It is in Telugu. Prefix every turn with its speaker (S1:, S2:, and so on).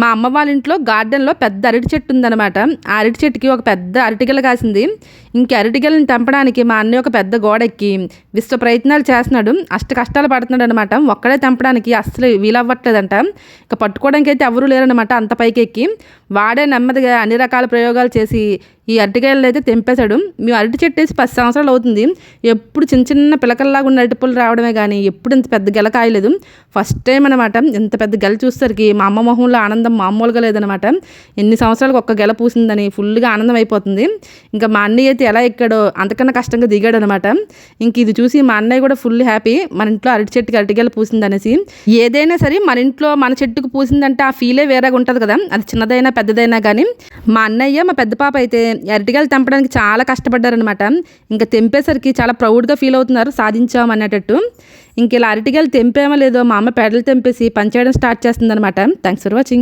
S1: మా అమ్మ వాళ్ళ ఇంట్లో గార్డెన్లో పెద్ద అరటి చెట్టు ఉందన్నమాట. ఆ అరటి చెట్టుకి ఒక పెద్ద అరటిగల కాసింది. ఇంక అరటిగలను తెంపడానికి మా అన్నయ్య ఒక పెద్ద గోడ ఎక్కి విశ్వ ప్రయత్నాలు చేస్తున్నాడు. అష్ట కష్టాలు పడుతున్నాడు అనమాట ఒక్కడే తెంపడానికి అస్సలు వీలవ్వట్లేదంట. ఇక పట్టుకోవడానికి అయితే ఎవరూ లేరనమాట అంత పైకి ఎక్కి వాడే నెమ్మదిగా అన్ని రకాల ప్రయోగాలు చేసి ఈ అరటికాయలు అయితే తెంపేశాడు. మేము అరటి చెట్టు వేసి పది సంవత్సరాలు అవుతుంది. ఎప్పుడు చిన్న చిన్న పిలకల్లాగా ఉన్న అరటిపళ్ళు రావడమే కానీ ఎప్పుడు ఇంత పెద్ద గెల కాయలేదు. ఫస్ట్ టైం అనమాట ఇంత పెద్ద గెల చూసేసరికి మా అమ్మ మొహంలో ఆనందం మామూలుగా లేదనమాట ఎన్ని సంవత్సరాలకు ఒక్క గెల పూసిందని ఫుల్గా ఆనందం అయిపోతుంది. ఇంకా మా అన్నయ్య అయితే ఎలా ఎక్కాడో అంతకన్నా కష్టంగా దిగాడు అనమాట ఇంక ఇది చూసి మా అన్నయ్య కూడా ఫుల్ హ్యాపీ మన ఇంట్లో అరటి చెట్టుకి అరటిగెల పూసింది అనేసి ఏదైనా సరే మన ఇంట్లో మన చెట్టుకు పూసిందంటే ఆ ఫీలే వేరేగా ఉంటుంది కదా. అది చిన్నదైనా పెద్దదైనా కానీ మా అన్నయ్య మా పెద్ద పాప అయితే అరటికాయలు తెంపడానికి చాలా కష్టపడ్డారనమాట ఇంకా తెంపేసరికి చాలా ప్రౌడ్గా ఫీల్ అవుతున్నారు సాధించాం అనేటట్టు. ఇంక ఇలా అరటికాయలు తెంపేమో లేదో మా అమ్మ పెడలు తెంపేసి పనిచేయడం స్టార్ట్ చేస్తుందనమాట థ్యాంక్స్ ఫర్ వాచింగ్.